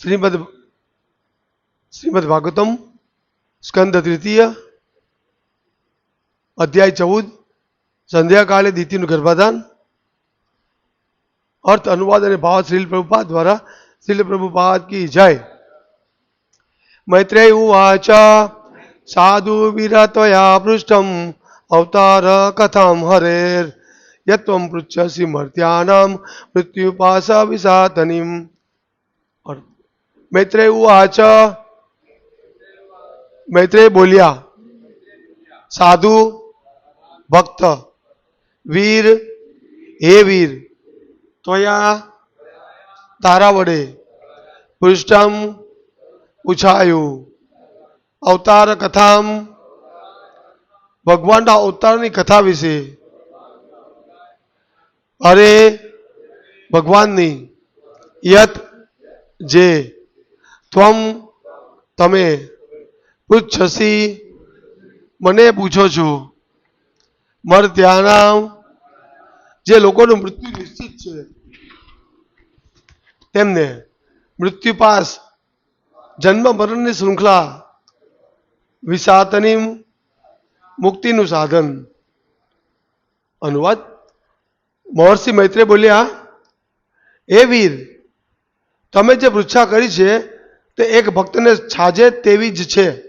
શ્રીમદ શ્રીમદ ભાગવતમ સ્કંદ તૃતીય અધ્યાય ચૌદ સંધ્યાકાળે દીતીનું ગર્ભાધાન અર્થ અનુવાદ અને ભાવ શ્રીલ પ્રભુપાદ દ્વારા શ્રીલ પ્રભુપાદ કી જય મૈત્રેય ઉવાચ સાધુ વિરતયા પૃષ્ઠમ અવતાર કથામ હરેર યત્વમ પૃચ્છસી મર્ત્યાનામ મૃત્યુપાસા વિસાતનીમ મૈત્રેય ઉવાચ મૈત્રેય બોલ્યા સાધુ ભક્ત વીર હે વીર તોયા તારા વડે પૃષ્ઠમ પૂછાયું અવતાર કથામ ભગવાનના અવતારની કથા વિશે અરે ભગવાનની યત જે ત્વમ તમે પૃચ્છસી મને પૂછો છો. મર ત્યાંના જે લોકોનું મૃત્યુ નિશ્ચિત છે. તેમને મૃત્યુ પાસ જન્મ મરણની શૃંખલા વિસાતની મુક્તિનું સાધન. અનુવાદ. મહર્ષિ મૈત્રે બોલ્યા એ વીર, તમે જે પૃચ્છા કરી છે તે એક ભક્તને છાજે તેવી જ છે.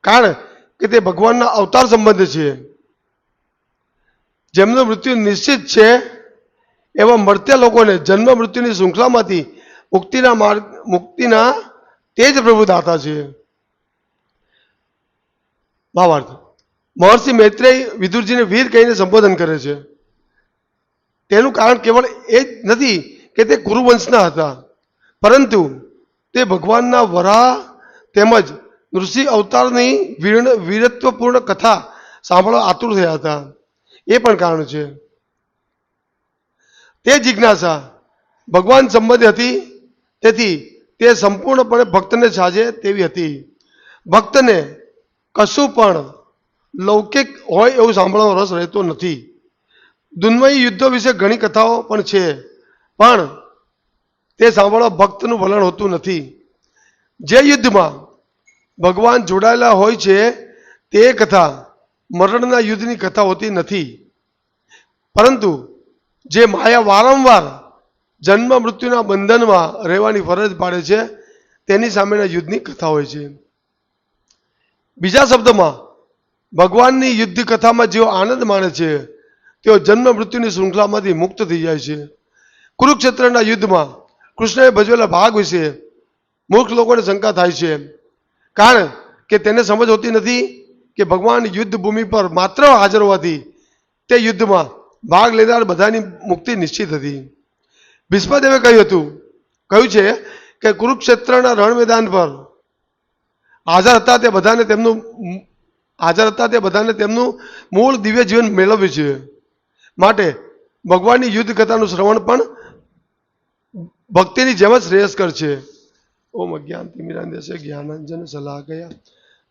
કારણ કે તે ભગવાનના અવતાર સંબંધ છે. જેમનું મૃત્યુ નિશ્ચિત છે, એવા મર્ત્ય લોકોને જન્મ મૃત્યુની શૃંખલામાંથી મુક્તિના માર્ગ, મુક્તિના તે જ પ્રભુદાતા છે. ભાવાર્થ મહર્ષિ મૈત્રેય વિદુરજીને વીર કહીને સંબોધન કરે છે. તેનું કારણ કેવળ એ જ નથી કે તે કુરુવંશના હતા. પરંતુ તે ભગવાનના વરા તેમજ ઋષિ અવતારની વીર- વીરત્વપૂર્ણ કથા સાંભળવા આતુર થયા હતા. એ પણ કારણ છે. તે જિજ્ઞાસા, ભગવાન સંબંધી હતી, તેથી તે સંપૂર્ણપણે ભક્તને સાજે તેવી હતી. ભક્તને કશું પણ લૌકિક હોય એવું સાંભળવાનો રસ રહેતો નથી. દુન્મય યુદ્ધો વિશે ઘણી કથાઓ પણ છે. પણ તે સાંભળવા ભક્તનું વલણ હોતું નથી. જે યુદ્ધમાં ભગવાન જોડાયેલા હોય છે, તે કથા મરણના યુદ્ધની કથા હોતી નથી. પરંતુ જે માયા વારંવાર જન્મ મૃત્યુના બંધનમાં રહેવાની ફરજ પાડે છે, તેની સામેના યુદ્ધની કથા હોય છે. બીજા શબ્દમાં, ભગવાનની યુદ્ધ કથામાં જેઓ આનંદ માણે છે, તેઓ જન્મ મૃત્યુની શૃંખલામાંથી મુક્ત થઈ જાય છે. કુરુક્ષેત્રના યુદ્ધમાં કૃષ્ણએ ભજવેલા ભાગ વિશે મૂર્ખ લોકોને શંકા થાય છે. કારણ કે તેને સમજ હોતી નથી કે ભગવાન યુદ્ધ ભૂમિ પર માત્ર હાજર હોવાથી તે યુદ્ધમાં ભાગ લેનાર બધાની મુક્તિ નિશ્ચિત હતી. ભીષ્મદેવે કહ્યું હતું, કહ્યું છે કે કુરુક્ષેત્રના રણ મેદાન પર હાજર હતા તે બધાને તેમનું હાજર હતા તે બધાને તેમનું મૂળ દિવ્ય જીવન મેળવ્યું છે. માટે ભગવાનની યુદ્ધ કથાનું શ્રવણ પણ ભક્તિની જેમ જ શ્રેયસ્કર છે. ઓમ અજ્ઞાન તિમિરાંદેશે જ્ઞાનાંજન સલાહકયા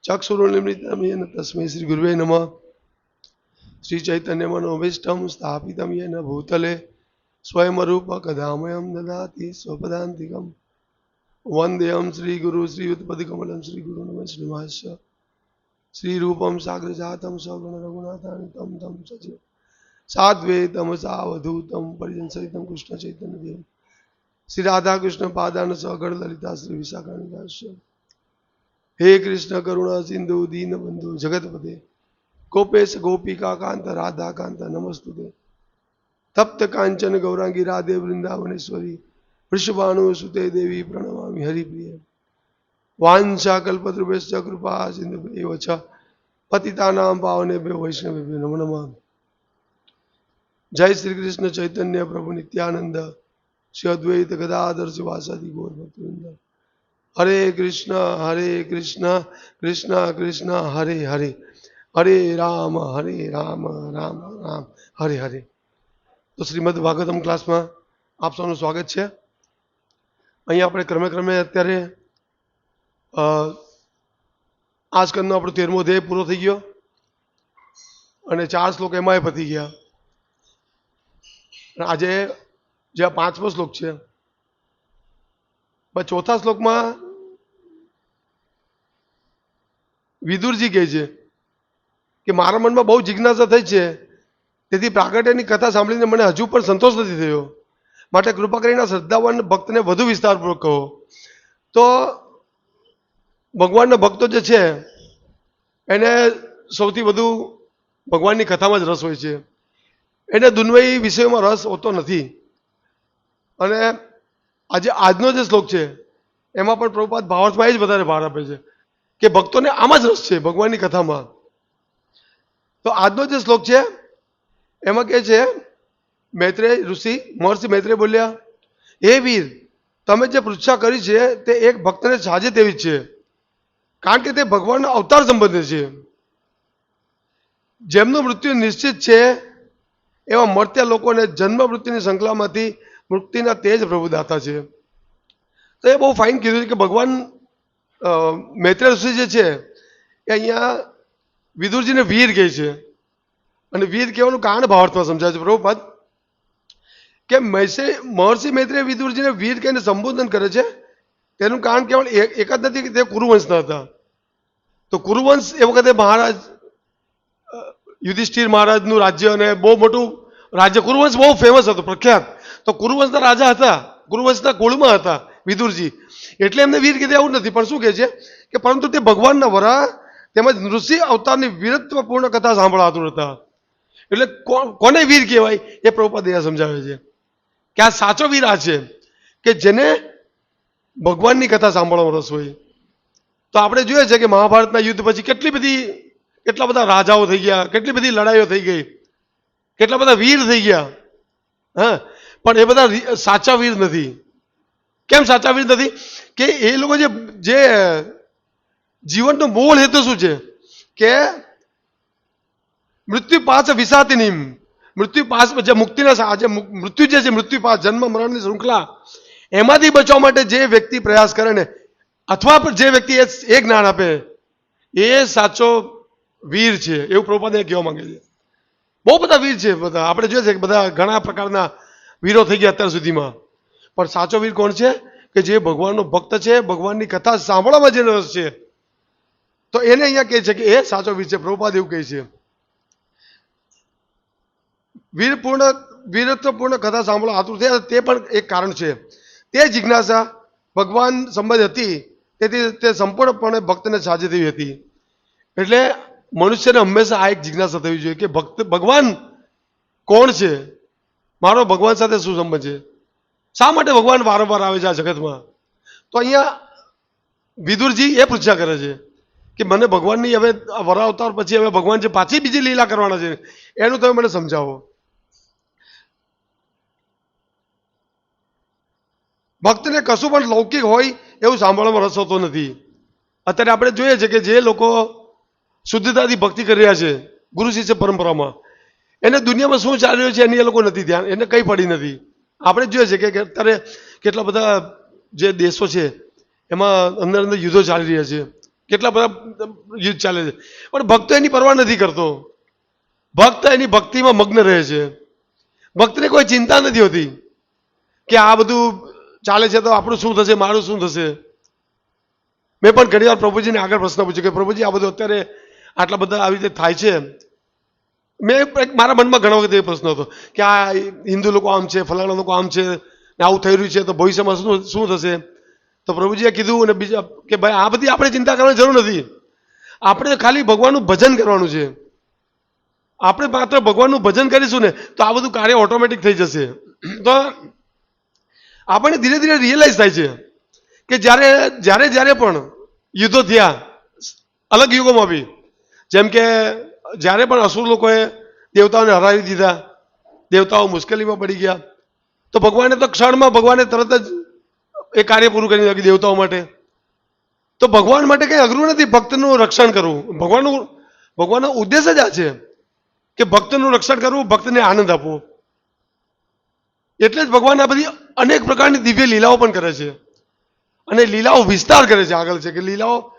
ચક્ષુરુનિમિત્તમેન તસ્મૈ શ્રી ગુરુવે નમઃ. શ્રી ચૈતન્ય મનોભીષ્ટમ સ્થાપિતમ યેન ભૂતલે. સ્વયંરૂપ કદામયમ દદાતિ સ્વપદાંતિકમ. વંદેયમ શ્રી ગુરુ શ્રી ઉત્પત્તિકમલમ શ્રી ગુરુ નમ શ્રીમાસ્ય શ્રી રૂપમ સાગર જાતમ સગુણ રઘુનાથાની તમ તમ સજીવ સાધ્વે તમ સાવધૂતમ પરિજન સહિતમ કૃષ્ણ ચૈતન્ય દેવ. શ્રી રાધાકૃષ્ણ પાદાન સગળ લલિતા શ્રી વિશાખાની દાસ્ય. હે કૃષ્ણ કરુણા સિંધુ, દીન બંધુ જગતપતે ગોપેશ, ગોપિકા, કાંત, રાધા, કાંત, નમસ્તુતે. તપ્ત કાંચન, ગૌરાંગી, રાધે, વૃંદાવનેશ્વરી, વૃષભાનુ, સુતે દેવી, પ્રણમામી, હરિપ્રિય. વાંછા કલ્પતૃભ્યશ્ચ કૃપા સિંધુ એવ ચ પતિતાનામ, પાવનેભ્યો, વૈષ્ણવેભ્યો, નમો નમઃ. જય શ્રી કૃષ્ણ ચૈતન્ય પ્રભુ નિત્યાનંદ. શ્રી અદ્વૈત ગદાધર શિવાસાદિ ગૌર ભક્તવૃંદ હરે કૃષ્ણ હરે કૃષ્ણ કૃષ્ણ કૃષ્ણ, હરે હરે. હરે રામ હરે રામ રામ રામ. હરે હરે. તો શ્રીમદ ભાગવતમ ક્લાસમાં આપ સૌનું સ્વાગત છે. અહીંયા આપણે ક્રમે ક્રમે અત્યારે આજકાલનો આપણો તેરમો ધ્યેય પૂરો થઈ ગયો અને ચાર શ્લોક એમાંય પતી ગયા. આજે જે આ પાંચમો શ્લોક છે. ચોથા શ્લોકમાં વિદુરજી કહે છે કે મારા મનમાં બહુ જિજ્ઞાસા થઈ છે. તેથી પ્રાગટ્યની કથા સાંભળીને મને હજુ પણ સંતોષ નથી થયો. માટે કૃપા કરીને શ્રદ્ધાવાન ભક્તને વધુ વિસ્તારપૂર્વક કહો. તો ભગવાનના ભક્તો જે છે, એને સૌથી વધુ ભગવાનની કથામાં જ રસ હોય છે. એને દુન્વયી વિષયોમાં રસ હોતો નથી. અને આજે આજનો જે શ્લોક છે, એમાં પણ પ્રભુપાદ ભાવાર્થમાં એ જ વધારે ભાર આપે છે કે ભક્તોને આમાં જ રસ છે ભગવાનની કથામાં. તો આજનો જે શ્લોક છે, એમાં કે છે, મૈત્રેય ઋષિ, મહર્ષિ મૈત્રે બોલ્યા, હે વીર, તમે જે પૃચ્છા કરી છે, તે એક ભક્તને સાજે તેવી જ છે. કારણ કે તે ભગવાનના અવતાર સંબંધે છે. જેમનું મૃત્યુ નિશ્ચિત છે, એવા મળત્યા લોકોને જન્મ મૃત્યુની સંકલામાંથી મુક્તિના તેજ પ્રભુદાતા છે. તો એ બહુ ફાઇન કીધું છે કે ભગવાન મૈત્રેય ઋષિ જે છે, એ અહીંયા વિદુરજીને વીર કહે છે. અને વીર કહેવાનું કારણ ભાવાર્થમાં સમજાય છે. પ્રભુપાદ, કે મહેશે મહર્ષિ મૈત્રેય વિદુરજીને વીર કહીને સંબોધન કરે છે, તેનું કારણ કેવળ એક જ નથી કે તે કુરુવંશના હતા. તો કુરુવંશ એ વખતે મહારાજ યુધિષ્ઠિર મહારાજનું રાજ્ય અને બહુ મોટું રાજ્ય, કુરુવંશ બહુ ફેમસ હતું, પ્રખ્યાત. તો કુરુવંશના રાજા હતા. કુરુવંશના કુળમાં હતા, વિદુરજી. એટલે એમને વીર કીધે એવું નથી. પણ શું કહે છે કે પરંતુ તે ભગવાનના વરા તેમજ ઋષિ અવતારની વીરત્વપૂર્ણ કથા સાંભળવા આતુર હતા એટલે કોને વીર કહેવાય એ પ્રભુપાદ સમજાવે છે. કે આ સાચો વીર આ છે કે જેને ભગવાનની કથા સાંભળવાનો રસ હોય. તો આપણે જોઈએ છે કે મહાભારતના યુદ્ધ પછી કેટલી બધી, કેટલા બધા રાજાઓ થઈ ગયા, કેટલી બધી લડાઈઓ થઈ ગઈ, કેટલા બધા વીર થઈ ગયા. હા પણ એ બધા સાચા વીર નથી. કેમ સાચા વીર નથી? કે એ લોકો જે જે, જીવનનો મૂળ હેતુ શું છે? કે મૃત્યુ પાસ વિસાતી નિમ. મૃત્યુ પાસ જે મુક્તિના જે મૃત્યુ જે છે મૃત્યુ પાસ જન્મ મરણની શૃંખલા, એમાંથી બચવા માટે જે વ્યક્તિ પ્રયાસ કરે ને, અથવા જે વ્યક્તિ એ જ્ઞાન આપે, એ સાચો વીર છે. એવું પ્રભુપાદે કહેવા માંગે છે. બહુ બધા વીર છે બધા. આપણે જોઈએ છે બધા ઘણા પ્રકારના વીરો થઈ ગયા અત્યાર સુધીમાં. પણ સાચો વીર કોણ છે? કે જે ભગવાનનો ભક્ત છે, ભગવાનની કથા સાંભળવામાં જેનો રસ છે. તો એને અહીંયા કહે છે કે, એ સાચો વીર છે. પ્રભુપાદ એવું કહે છે. વીરપૂર્ણ, વીરત્વપૂર્ણ કથા સાંભળવા આતુર થયા તે પણ એક કારણ છે. તે જિજ્ઞાસા ભગવાન સંબંધ હતી, તેથી તે સંપૂર્ણપણે ભક્તને સાજી થઈ હતી. એટલે મનુષ્યને હંમેશા આ એક જિજ્ઞાસા થવી જોઈએ કે ભક્ત, ભગવાન કોણ છે? મારો ભગવાન સાથે શું સંબંધ છે? શા માટે ભગવાન વારંવાર આવે છે આ જગતમાં? તો અહીંયા વિદુરજી એ પૂછ્યા કરે છે કે મને ભગવાનની હવે આ વરા અવતાર પછી હવે ભગવાન જે પાછી બીજી લીલા કરવાના છે, એનું તમે મને સમજાવો. ભક્તને કશું પણ લૌકિક હોય એવું સાંભળવામાં રસ હોતો નથી. અત્યારે આપણે જોઈએ છે કે જે લોકો શુદ્ધતાથી ભક્તિ કરી રહ્યા છે, ગુરુ શિષ્ય પરંપરામાં એને દુનિયામાં શું ચાલી રહ્યું છે એની એ લોકો નથી ધ્યાન, એને કંઈ પડી નથી. આપણે જોઈએ છે કે અત્યારે કેટલા બધા જે દેશો છે, એમાં અંદર અંદર યુદ્ધો ચાલી રહ્યા છે. કેટલા બધા યુદ્ધ ચાલે છે. પણ ભક્તો એની પરવા નથી કરતો. ભક્ત એની ભક્તિમાં મગ્ન રહે છે. ભક્તને કોઈ ચિંતા નથી હોતી કે આ બધું ચાલે છે તો આપણું શું થશે, મારું શું થશે? મેં પણ ઘણી વાર પ્રભુજીને આગળ પ્રશ્ન પૂછ્યો કે પ્રભુજી, આ બધું અત્યારે આટલા બધા આવી રીતે થાય છે? મેં એક મારા મનમાં ઘણા વખત એ પ્રશ્ન હતો કે આ હિન્દુ લોકો આમ છે, ફલાણા લોકો આમ છે ને આવું થઈ રહ્યું છે, તો ભવિષ્યમાં શું શું થશે? તો પ્રભુજીએ કીધું અને બીજા કે ભાઈ, આ બધી આપણે ચિંતા કરવાની જરૂર નથી. આપણે ખાલી ભગવાનનું ભજન કરવાનું છે. આપણે માત્ર ભગવાનનું ભજન કરીશું ને, તો આ બધું કાર્ય ઓટોમેટિક થઈ જશે. તો આપણને ધીરે ધીરે રિયલાઇઝ થાય છે કે જ્યારે જ્યારે જ્યારે પણ યુદ્ધો થયા, અલગ યુગોમાં બી, જેમ કે જ્યારે પણ અસુર લોકોએ દેવતાઓને હરાવી દીધા, દેવતાઓ મુશ્કેલીમાં પડી ગયા, તો ભગવાને તો ક્ષણમાં ભગવાને તરત જ એ કાર્ય પૂરું કરી નાખ્યું દેવતાઓ માટે. તો ભગવાન માટે કંઈ અઘરું નથી, ભક્તનું રક્ષણ કરવું. ભગવાનનું, ભગવાનનો ઉદ્દેશ જ આ છે કે ભક્તનું રક્ષણ કરવું, ભક્તને આનંદ આપવો. એટલે જ ભગવાન આ બધી અનેક પ્રકારની દિવ્ય લીલાઓ પણ કરે છે. અને લીલાઓ વિસ્તાર કરે છે આગળ છે, કે લીલાઓ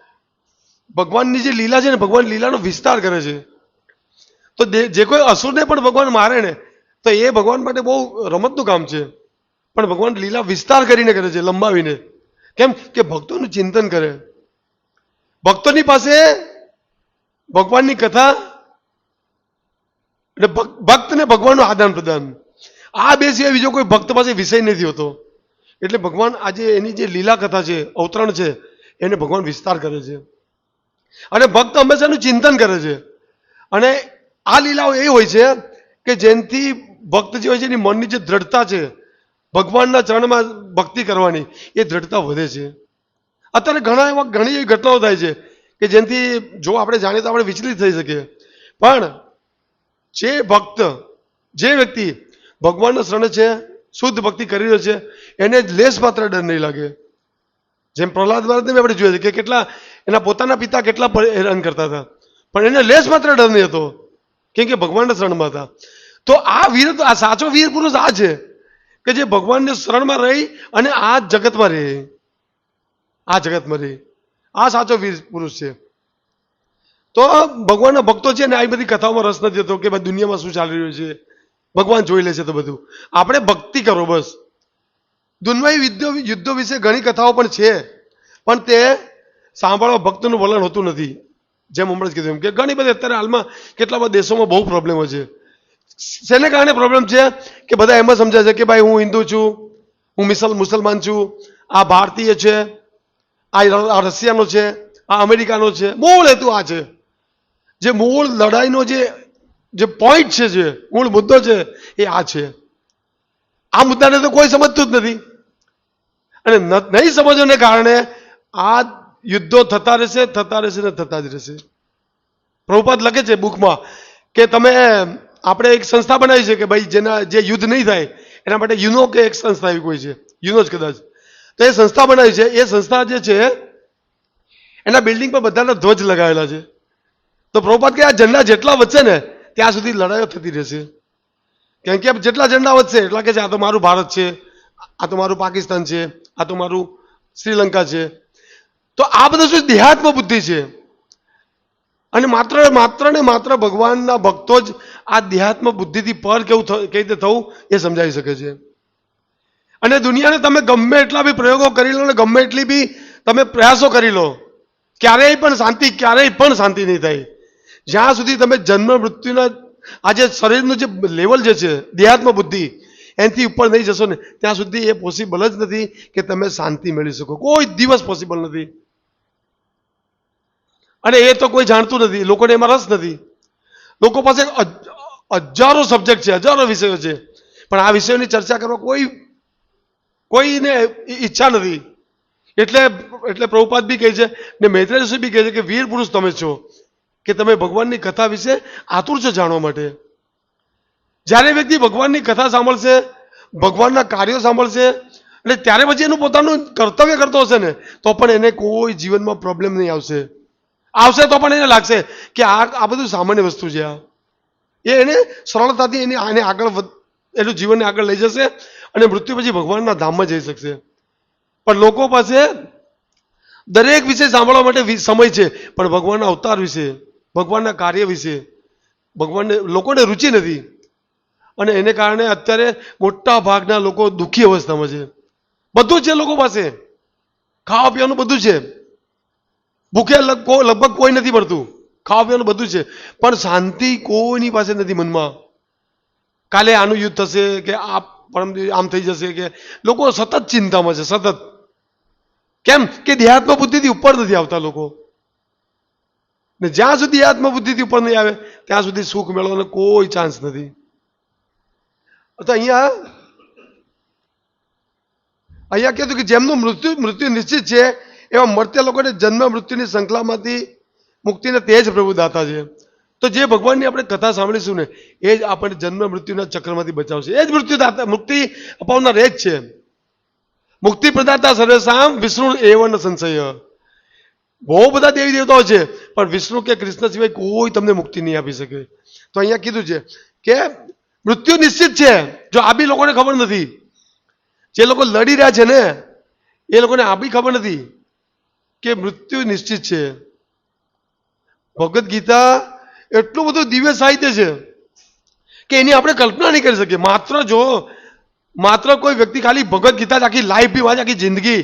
ભગવાનની જે લીલા છે ને, ભગવાન લીલાનો વિસ્તાર કરે છે. તો જે કોઈ અસુરને પણ ભગવાન મારે ને, તો એ ભગવાન માટે બહુ રમતનું કામ છે. પણ ભગવાન લીલા વિસ્તાર કરીને કરે છે, લંબાવીને. કેમ કે ભક્તોનું ચિંતન કરે. ભક્તોની પાસે ભગવાનની કથા એટલે ભક્ત ને ભગવાનનું આદાન પ્રદાન. આ બે સિવાય બીજો કોઈ ભક્ત પાસે વિષય નથી હોતો. એટલે ભગવાન આજે એની જે લીલા કથા છે, અવતરણ છે, એને ભગવાન વિસ્તાર કરે છે. અને ભક્ત હંમેશાનું ચિંતન કરે છે. અને આ લીલાઓ એ હોય છે કે જેનથી ભક્ત જે હોય છે એની મનની જે દ્રઢતા છે, ભગવાનના ચરણમાં ભક્તિ કરવાની, એ દ્રઢતા વધે છે. અત્યારે ઘણા એવા ઘણી એવી ઘટનાઓ થાય છે કે જેનાથી જો આપણે જાણીએ તો આપણે વિચલિત થઈ શકીએ. પણ જે ભક્ત, જે વ્યક્તિ ભગવાનના શરણ છે, શુદ્ધ ભક્તિ કરી રહ્યો છે, એને લેસ માત્ર ડર નહીં લાગે. જેમ પ્રહલાદ મહારાજને આપણે જોઈએ છે કે કેટલા એના પોતાના પિતા કેટલા હેરાન કરતા હતા. પણ એને લેસ માત્ર ડર નહીં હતો. કેમ કે ભગવાનના શરણમાં હતા. તો આ વીર આ સાચો વીર પુરુષ આ છે કે જે ભગવાનને શરણમાં રહી અને આ જગતમાં રહે. આ જગતમાં રહે. આ સાચો વીર પુરુષ છે. તો ભગવાનના ભક્તો છે ને આ બધી કથાઓમાં રસ નથી થતો કે ભાઈ દુનિયામાં શું ચાલી રહ્યું છે. ભગવાન જોઈ લે છે તો બધું. આપણે ભક્તિ કરો બસ. દુનિયાવી યુદ્ધો યુદ્ધો વિશે ઘણી કથાઓ પણ છે. પણ તે સાંભળવા ભક્તનું વલણ હોતું નથી. જેમ હમણાં જ કીધું એમ કે ઘણી બધી અત્યારે હાલમાં કેટલા બધા દેશોમાં બહુ પ્રોબ્લેમો છે. શેને કારણે પ્રોબ્લેમ છે? કે બધા એમ જ સમજે છે કે ભાઈ હું હિન્દુ છું, હું મિસલ, મુસલમાન છું, આ ભારતીય છે, આ રશિયાનો છે, આ અમેરિકાનો છે, મૂળ હેતુ આ છે. જે મૂળ લડાઈનો જે જે પોઈન્ટ છે જે, મૂળ મુદ્દો છે એ આ છે. આ મુદ્દાને તો કોઈ સમજતું જ નથી. અને નહીં સમજવાને કારણે આ યુદ્ધો થતા રહેશે થતા રહેશે ને થતા જ રહેશે. પ્રભુપાદ લખે છે બુકમાં કે તમે આપણે એક સંસ્થા બનાવી છે કે ભાઈ જેના જે યુદ્ધ નહીં થાય, એના માટે યુનો કે એક સંસ્થા એવી કોઈ છે. યુનો જ કદાચ. તો એ સંસ્થા બનાવી છે. એ સંસ્થા જે છે, એના બિલ્ડિંગ પર બધાના ધ્વજ લગાવેલા છે. તો પ્રભુપાદ કે આ ઝંડા જેટલા વધશે ને, ત્યાં સુધી લડાઈઓ થતી રહેશે. કેમ કે જેટલા ઝંડા વધશે, એટલા કે છે, આ તો મારું ભારત છે, આ તો મારું પાકિસ્તાન છે, આ તો મારું શ્રીલંકા છે તો આ બધું શું દેહાત્મ બુદ્ધિ છે? અને માત્ર માત્ર ને માત્ર ભગવાનના ભક્તો જ આ દેહાત્મ બુદ્ધિથી પર કેવું કઈ રીતે થવું એ સમજાવી શકે છે. અને દુનિયાને તમે ગમે એટલા બી પ્રયોગો કરી લો ને ગમે એટલી બી તમે પ્રયાસો કરી લો, ક્યારેય પણ શાંતિ, ક્યારેય પણ શાંતિ નહીં થાય. જ્યાં સુધી તમે જન્મ મૃત્યુના આ જે શરીરનું જે લેવલ જે છે દેહાત્મ બુદ્ધિ એનાથી ઉપર નહીં જશો ને, ત્યાં સુધી એ પોસિબલ જ નથી કે તમે શાંતિ મેળવી શકો. કોઈ દિવસ પોસિબલ નથી. અને એ તો કોઈ જાણતું નથી, લોકોને એમાં રસ નથી. લોકો પાસે હજારો સબ્જેક્ટ છે, હજારો વિષયો છે. પણ આ વિષયોની ચર્ચા કરવા કોઈ, કોઈને ઈચ્છા નથી. એટલે એટલે પ્રભુપાદ બી કહે છે ને મૈત્રેય ઋષિ બી કહે છે કે વીર પુરુષ તમે છો, કે તમે ભગવાનની કથા વિશે આતુર છો જાણવા માટે. જ્યારે વ્યક્તિ ભગવાનની કથા સાંભળશે, ભગવાનના કાર્યો સાંભળશે, એટલે ત્યારે પછી એનું પોતાનું કર્તવ્ય કરતો હશે ને, તો પણ એને કોઈ જીવનમાં પ્રોબ્લેમ નહીં આવશે. આવશે તો પણ એને લાગશે કે આ આ બધું સામાન્ય વસ્તુ છે આ. એ એને સરળતાથી એને આને આગળ એનું જીવનને આગળ લઈ જશે અને મૃત્યુ પછી ભગવાનના ધામમાં જઈ શકશે. પણ લોકો પાસે દરેક વિશે સાંભળવા માટે સમય છે, પણ ભગવાનના અવતાર વિશે, ભગવાનના કાર્ય વિશે, ભગવાનને લોકોને રુચિ નથી. અને એને કારણે અત્યારે મોટા ભાગના લોકો દુઃખી અવસ્થામાં છે. બધું છે લોકો પાસે. ખાવા પીવાનું બધું છે. ભૂખે લગ- લગભગ કોઈ નથી મળતું ખાવા પીવાનું બધું છે. પણ શાંતિ કોઈની પાસે નથી મનમાં. કાલે આનું યુદ્ધ થશે કે આ પરમ આમ થઈ જશે કે લોકો સતત ચિંતામાં છે, સતત. કેમ? કે દેહાત્મ બુદ્ધિથી ઉપર નથી આવતા લોકો. ને જ્યાં સુધી આત્મબુદ્ધિથી બુદ્ધિથી ઉપર નહીં આવે, ત્યાં સુધી સુખ મેળવવાનો કોઈ ચાન્સ નથી. તો અહીંયા અહીંયા કહેતું કે જેમનું મૃત્યુ મૃત્યુ નિશ્ચિત છે એવા મરતે લોકોને જન્મ મૃત્યુની સંકલામાંથી મુક્તિને તે જ પ્રભુદાતા છે. તો જે ભગવાનની આપણે કથા સાંભળીશું ને, એ જ આપણને જન્મ મૃત્યુના ચક્રમાંથી બચાવશે. એ જ મૃત્યુ દાતા, મુક્તિ અપાવનાર એ જ છે. મુક્તિ પ્રદાતા સર્વેશામ વિષ્ણુ એવન સંશય. બહુ બધા દેવી દેવતાઓ છે, પણ વિષ્ણુ કે કૃષ્ણ સિવાય કોઈ તમને મુક્તિ નહીં આપી શકે. તો અહીંયા કીધું છે કે મૃત્યુ નિશ્ચિત છે. જો આ બી લોકોને ખબર નથી. જે લોકો લડી રહ્યા છે ને, એ લોકોને આ બી ખબર નથી. કે મૃત્યુ નિશ્ચિત છે. ભગવદ્ ગીતા એટલું બધું દિવ્ય સાહિત્ય છે કે એની આપણે કલ્પના નહીં કરી શકીએ. માત્ર જો, માત્ર કોઈ વ્યક્તિ ખાલી ભગવદ્ ગીતા જ આખી લાઈફ બી વાંચે આખી જિંદગી,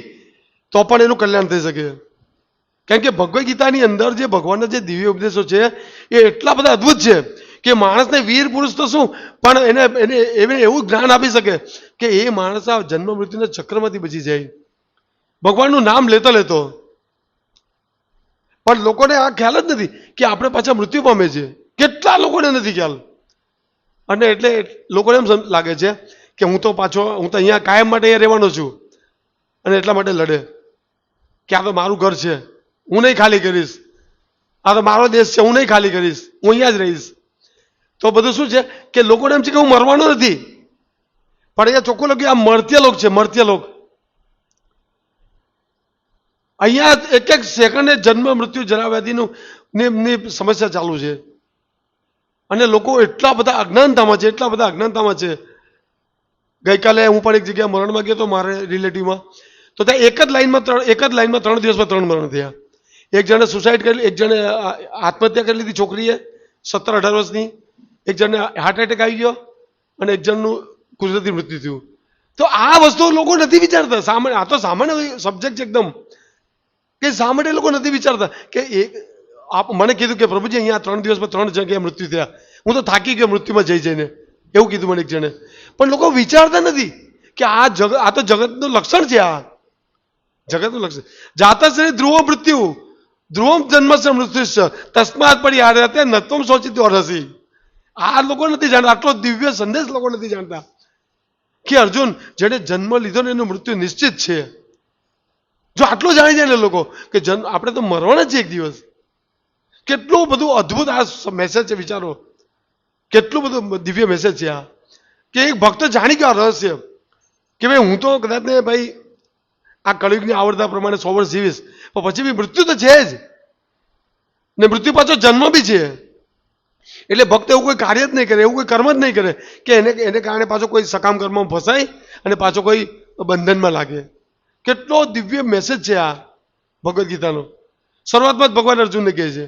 તો પણ એનું કલ્યાણ થઈ શકે. કારણ કે ભગવદ્ ગીતાની અંદર જે ભગવાનના જે દિવ્ય ઉપદેશો છે, એ એટલા બધા અદ્ભુત છે કે માણસને વીર પુરુષ તો શું? પણ એને એને એને એવું જ્ઞાન આપી શકે કે એ માણસ આ જન્મ મૃત્યુના ચક્રમાંથી બચી જાય. ભગવાનનું નામ લેતો લેતો. પણ લોકોને આ ખ્યાલ જ નથી કે આપણે પાછા મૃત્યુ પામે છે કેટલા લોકોને નથી ખ્યાલ? અને એટલે લોકોને એમ લાગે છે કે હું તો પાછો, હું તો અહીંયા કાયમ માટે અહીંયા રહેવાનો છું અને એટલા માટે લડે. કે આ તો મારું ઘર છે. હું નહીં ખાલી કરીશ. આ તો મારો દેશ છે. હું નહીં ખાલી કરીશ. હું અહીંયા જ રહીશ. તો બધું શું છે? કે લોકોને એમ છે કે હું મરવાનો નથી. પણ અહીંયા ચોખ્ખું લખ્યું, આ મર્ત્ય લોક છે મર્ત્ય લોક. અહીંયા એક એક સેકન્ડે જન્મ મૃત્યુ જરા વ્યાધિનું ની સમસ્યા ચાલુ છે. અને લોકો એટલા બધા અજ્ઞાનતામાં છે, એટલા બધા અજ્ઞાનતામાં છે. ગઈકાલે હું પણ એક જગ્યાએ મરણમાં ગયો હતો મારે રિલેટિવમાં. તો ત્યાં એક જ લાઈનમાં ત્રણ એક જ લાઈનમાં ત્રણ દિવસમાં ત્રણ મરણ થયા. એક જણે સુસાઇડ કરી, એક જણે આત્મહત્યા કરી લીધી છોકરીએ, સત્તર અઢાર વર્ષની. એક જણને હાર્ટ એટેક આવી ગયો અને એક જણનું કુદરતી મૃત્યુ થયું. તો આ વસ્તુ લોકો નથી વિચારતા. સામાન્ય આ તો સામાન્ય સબ્જેક્ટ છે એકદમ. કે શા માટે લોકો નથી વિચારતા કે એક આપ મને કીધું કે પ્રભુજી, અહીંયા ત્રણ દિવસમાં ત્રણ જગ્યાએ મૃત્યુ થયા. હું તો થાકી ગયો મૃત્યુમાં જઈ જઈને. એવું કીધું મને એક જણે. પણ લોકો વિચારતા નથી કે આ જગ, આ તો જગતનું લક્ષણ છે આ. જગતનું લક્ષણ. જાતા છે ધ્રુવ મૃત્યુ. ધ્રુવમ મૃત્યુ મૃત્યુશ્ચ તસ્માત પડી આ રહેતે નત્વમ શોચિત રસી આ લોકો નથી જાણતા. આટલો દિવ્ય સંદેશ લોકો નથી જાણતા. કે અર્જુન જેને જન્મ લીધો ને એનું મૃત્યુ નિશ્ચિત છે. જો આટલું જાણી જાય ને લોકો, કે જન્મ આપણે તો મરવાના જ છે એક દિવસ. કેટલું બધું અદ્ભુત આ મેસેજ છે, વિચારો. કેટલું બધું દિવ્ય મેસેજ છે આ. કે એક ભક્ત જાણી ગયો રહસ્ય, કે ભાઈ હું તો કદાચ ને ભાઈ આ કળયુગની આવડતા પ્રમાણે સો વર્ષ જીવીશ, પણ પછી બી મૃત્યુ તો છે જ. ને મૃત્યુ પાછો જન્મ બી છે. એટલે ભક્ત એવું કોઈ કાર્ય જ નહીં કરે, એવું કોઈ કર્મ જ નહીં કરે, કે એને એને કારણે પાછો કોઈ સકામ કર્મમાં ફસાય અને પાછો કોઈ બંધનમાં લાગે. કેટલો દિવ્ય મેસેજ છે આ ભગવદ્ ગીતાનો. શરૂઆતમાં જ ભગવાન અર્જુનને કહે છે,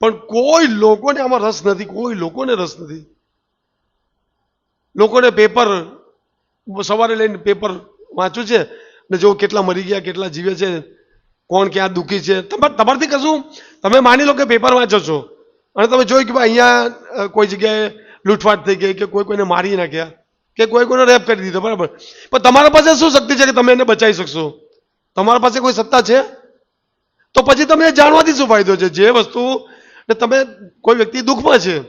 પણ કોઈ લોકોને આમાં રસ નથી, કોઈ લોકોને રસ નથી. લોકોને પેપર સવારે લઈને પેપર વાંચ્યું છે, ને જો કેટલા મરી ગયા, કેટલા જીવે છે, કોણ ક્યાં દુઃખી છે, તમારે, તમારથી કશું? તમે માની લો કે પેપર વાંચો છો, અને તમે જોયું કે ભાઈ અહીંયા કોઈ જગ્યાએ લૂંટફાટ થઈ ગઈ કે કોઈ કોઈને મારી નાખ્યા કે કોઈ કોઈને રેપ કરી દીધો, બરાબર. પણ તમારા પાસે શું શક્તિ છે કે તમે એને બચાવી શકશો? તમારા પાસે કોઈ સત્તા છે? તો પછી તમે જાણવાથી શું ફાયદો છે? જે વસ્તુ ને તમે કોઈ વ્યક્તિ દુઃખમાં છે,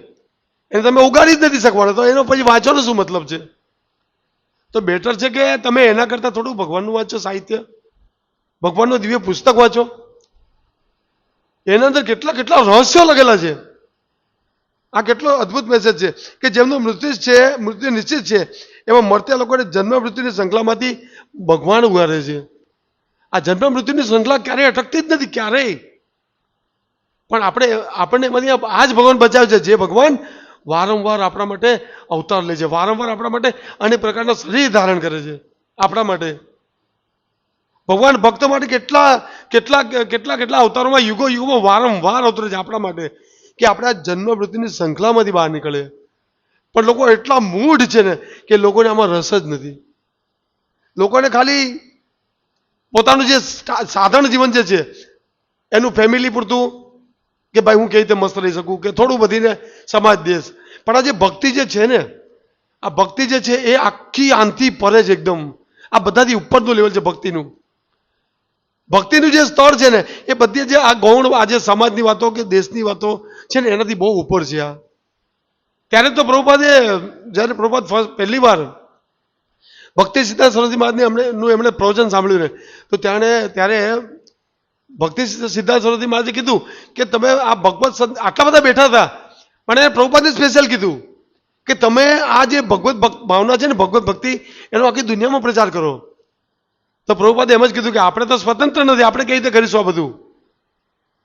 એને તમે ઉગાડી જ નથી શકવાનો, તો એનો પછી વાંચવાનો શું મતલબ છે? તો બેટર છે કે તમે એના કરતાં થોડું ભગવાનનું વાંચો, સાહિત્ય. ભગવાનનું દિવ્ય પુસ્તક વાંચો. એના અંદર કેટલા કેટલા રહસ્યો લખેલા છે. આ કેટલો અદ્ભુત મેસેજ છે કે જેમનું મૃત્યુ છે, મૃત્યુ નિશ્ચિત છે, એમાં મળતા લોકોને જન્મ મૃત્યુની શ્રૃંખલામાંથી ભગવાન ઉગારે છે. આ જન્મ મૃત્યુની શ્રૃંખલા ક્યારેય અટકતી જ નથી, ક્યારેય. પણ આપણે, આપણને એમાંથી આ જ ભગવાન બચાવે છે, જે ભગવાન વારંવાર આપણા માટે અવતાર લે છે, વારંવાર આપણા માટે અનેક પ્રકારના શરીર ધારણ કરે છે, આપણા માટે. ભગવાન ભક્ત માટે કેટલા કેટલા કેટલા કેટલા અવતારોમાં યુગો, યુગોમાં વારંવાર અવતરે છે આપણા માટે. કે આપણે આ જન્મ મૃત્યુની શૃંખલામાંથી બહાર નીકળે. પણ લોકો એટલા મૂઢ છે ને કે લોકોને આમાં રસ જ નથી. લોકોને ખાલી પોતાનું જે સાધારણ જીવન જે છે, એનું ફેમિલી પૂરતું કે ભાઈ હું કેવી રીતે મસ્ત રહી શકું કે થોડું બધીને સમાજ દેશ. પણ આ જે ભક્તિ જે છે ને, આ ભક્તિ જે છે એ આખી આનથી પરે છે એકદમ. આ બધાથી ઉપરનું લેવલ છે ભક્તિનું. ભક્તિનું જે સ્તર છે ને, એ બધી જે આ ગૌણ આજે સમાજની વાતો કે દેશની વાતો છે ને, એનાથી બહુ ઉપર છે આ. ત્યારે તો પ્રભુપાદે, જ્યારે પ્રભુપાદ ફર્સ્ટ, પહેલી વાર ભક્તિ સિદ્ધાંત સરસ્વતી મહારાજને એમણે નું એમણે પ્રવચન સાંભળ્યું ને, તો ત્યારે ત્યારે ભક્તિ સિદ્ધાર્થ સરસ્વતી મહારાજે કીધું કે તમે આ ભગવત આટલા બધા બેઠા હતા, પણ એને પ્રભુપાદે સ્પેશિયલ કીધું કે તમે આ જે ભગવત ભાવના છે ને, ભગવત ભક્તિ, એનો આખી દુનિયામાં પ્રચાર કરો. તો પ્રભુપાદે એમ જ કીધું કે આપણે તો સ્વતંત્ર નથી, આપણે કઈ રીતે કરીશું આ બધું?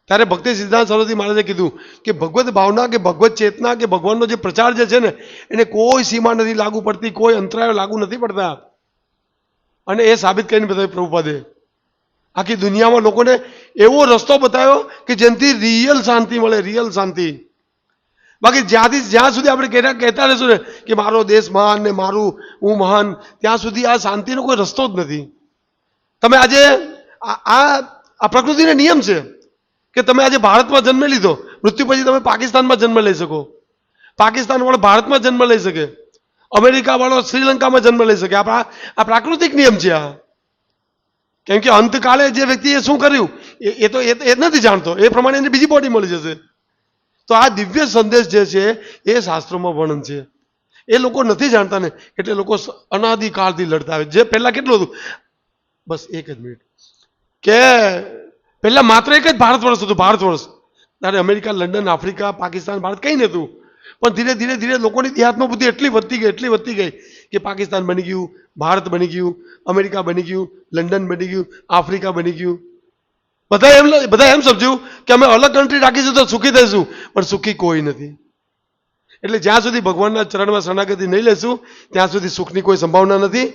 ત્યારે ભક્તિ સિદ્ધાંત સરસ્વતી મહારાજે કીધું કે ભગવત ભાવના કે ભગવત ચેતના કે ભગવાનનો જે પ્રચાર જે છે ને, એને કોઈ સીમા નથી લાગુ પડતી, કોઈ અંતરાયો લાગુ નથી પડતા. અને એ સાબિત કરીને બતાવ્યું પ્રભુપાદે આખી દુનિયામાં લોકોને એવો રસ્તો બતાવ્યો કે જેનાથી રિયલ શાંતિ મળે રિયલ શાંતિ. બાકી જ્યાંથી, જ્યાં સુધી આપણે કહેતા કહેતા રહીશું ને કે મારો દેશ મહાન ને મારું, હું મહાન, ત્યાં સુધી આ શાંતિનો કોઈ રસ્તો જ નથી. તમે આજે આ આ પ્રકૃતિનો નિયમ છે. કે તમે આજે ભારતમાં જન્મ લીધો. મૃત્યુ પછી તમે પાકિસ્તાનમાં જન્મ લઈ શકો. પાકિસ્તાન વાળો ભારતમાં જન્મ લઈ શકે. અમેરિકા વાળો શ્રીલંકામાં જન્મ લઈ શકે. આપણા, આ પ્રાકૃતિક નિયમ છે આ. કેમ કે અંતકાળે જે વ્યક્તિએ શું કર્યું? એ તો એ નથી જાણતો. એ પ્રમાણે એને બીજી બોડી મળી જશે. તો આ દિવ્ય સંદેશ જે છે, એ શાસ્ત્રોમાં વર્ણન છે. એ લોકો નથી જાણતા ને એટલે લોકો અનાદિકાળથી લડતા આવે. જે પહેલા કેટલું હતું? બસ એક જ મિનિટ. કે પહેલા માત્ર એક જ ભારત વર્ષ હતું, ભારત વર્ષ. ત્યારે America, London, Africa, Pakistan, Bharat કંઈ નહોતું. પણ ધીરે ધીરે ધીરે લોકોની દેહાત્મ બુદ્ધિ એટલી વધતી ગઈ, એટલી વધતી ગઈ કે પાકિસ્તાન બની ગયું, ભારત બની ગયું, અમેરિકા બની ગયું, લંડન બની ગયું, આફ્રિકા બની ગયું. બધા એમ બધા એમ સમજ્યું કે અમે અલગ કન્ટ્રી રાખીશું તો સુખી થઈશું, પણ સુખી કોઈ નથી. એટલે જ્યાં સુધી ભગવાનના ચરણમાં શરણાગતિ નહીં લેશું, ત્યાં સુધી સુખની કોઈ સંભાવના નથી.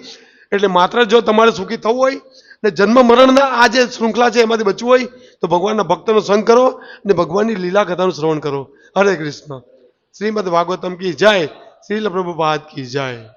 એટલે માત્ર જો તમારે સુખી થવું હોય ને જન્મ મરણના આ જે શૃંખલા છે એમાંથી બચવું હોય, તો ભગવાનના ભક્તનો સંગ કરો અને ભગવાનની લીલા કથાનું શ્રવણ કરો. હરે કૃષ્ણ. શ્રીમદ ભાગવતમ કી જય. શ્રીલ પ્રભુપાદ કી જય.